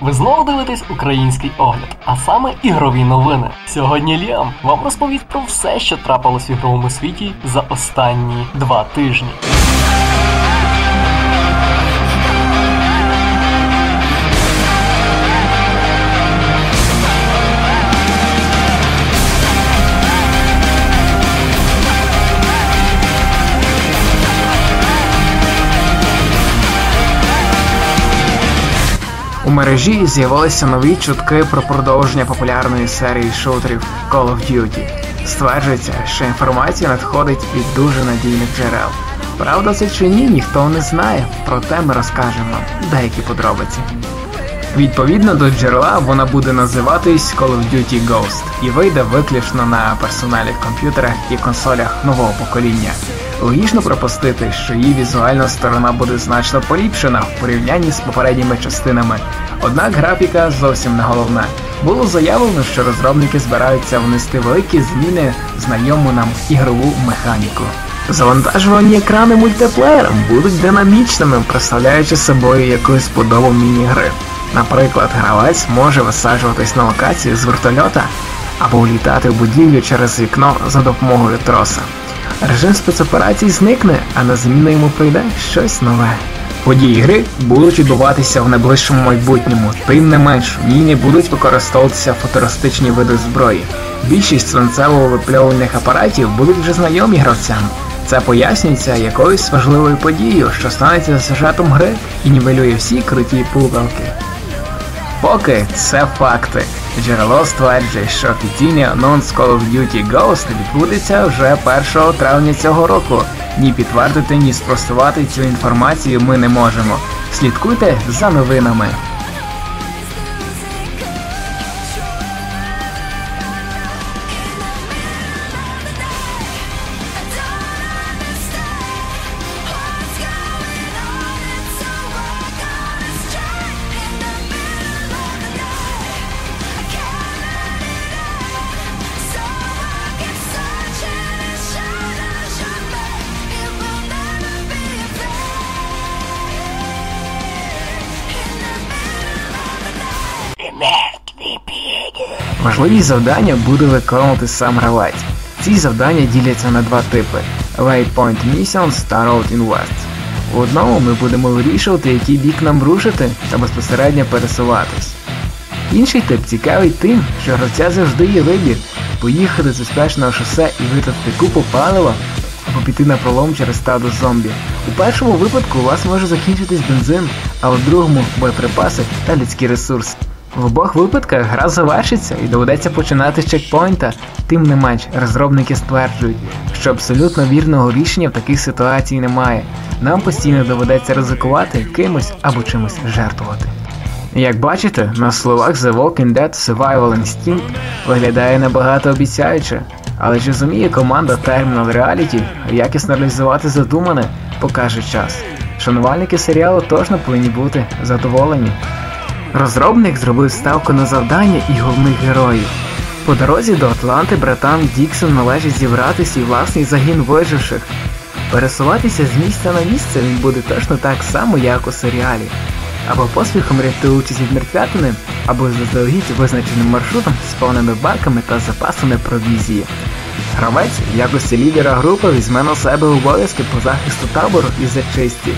Ви знову дивитесь український огляд, а саме ігрові новини. Сьогодні Ліам вам розповість про все, що трапилось в ігровому світі за останні два тижні. У мережі з'явилися нові чутки про продовження популярної серії шутерів Call of Duty. Стверджується, що інформація надходить від дуже надійних джерел. Правда це чи ні, ніхто не знає, проте ми розкажемо деякі подробиці. Відповідно до джерела, вона буде називатись Call of Duty Ghost і вийде виключно на персональних комп'ютерах і консолях нового покоління. Логічно пропустити, що її візуальна сторона буде значно поліпшена в порівнянні з попередніми частинами. Однак графіка зовсім не головна. Було заявлено, що розробники збираються внести великі зміни в знайому нам ігрову механіку. Завантажувані екрани мультиплеєром будуть динамічними, представляючи собою якусь подобу міні-гри. Наприклад, гравець може висаджуватись на локацію з вертольота або влітати в будівлю через вікно за допомогою троса. Режим спецоперацій зникне, а на зміну йому прийде щось нове. Події гри будуть відбуватися в найближчому майбутньому, тим не менш, в ній не будуть використовуватися футуристичні види зброї. Більшість свинцево-випльовувальних апаратів будуть вже знайомі гравцям. Це пояснюється якоюсь важливою подією, що станеться сюжетом гри і нівелює всі круті пугалки. Поки це факти. Джерело стверджує, що офіційний анонс Call of Duty Ghost відбудеться вже 1 травня цього року. Ні підтвердити, ні спростувати цю інформацію ми не можемо. Слідкуйте за новинами. Важливі завдання буде виконувати сам гравець. Ці завдання діляться на два типи: Waypoint Missions та Road in West. У одному ми будемо вирішувати, який бік нам рушити та безпосередньо пересуватись. Інший тип цікавий тим, що гравця завжди є вибір поїхати з безпечного шосе і витратити купу палива або піти на пролом через стадо зомбі. У першому випадку у вас може закінчитись бензин, а у другому боєприпаси та людські ресурси. В обох випадках гра завершиться і доведеться починати з чекпоінта, тим не менш, розробники стверджують, що абсолютно вірного рішення в таких ситуацій немає. Нам постійно доведеться ризикувати кимось або чимось жертвувати. Як бачите, на словах The Walking Dead Survival Instinct виглядає набагато обіцяюче, але чи зуміє команда Terminal Reality якісно реалізувати задумане, покаже час. Шанувальники серіалу точно повинні бути задоволені. Розробник зробив ставку на завдання і головних героїв. По дорозі до Атланти братам Діксон належить зібрати свій власний загін виживших. Пересуватися з місця на місце він буде точно так само, як у серіалі. Або поспіхом рятуючись від мертвятини, або заздалегідь визначеним маршрутом з повними баками та запасами провізії. Гравець в якості лідера групи візьме на себе обов'язки по захисту табору і зачисті.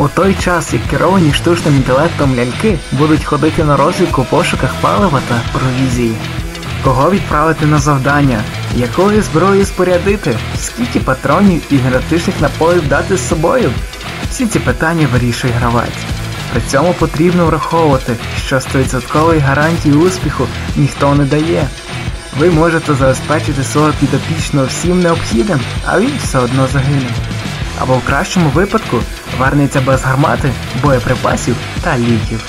У той час, як керовані штучним інтелектом ляльки будуть ходити на розвідку в пошуках палива та провізії. Кого відправити на завдання, якою зброєю спорядити, скільки патронів і генетичних напоїв дати з собою? Всі ці питання вирішує гравець. При цьому потрібно враховувати, що 100% гарантії успіху ніхто не дає. Ви можете забезпечити свого підопічного всім необхідним, а він все одно загине. Або в кращому випадку вернеться без гармати, боєприпасів та ліків.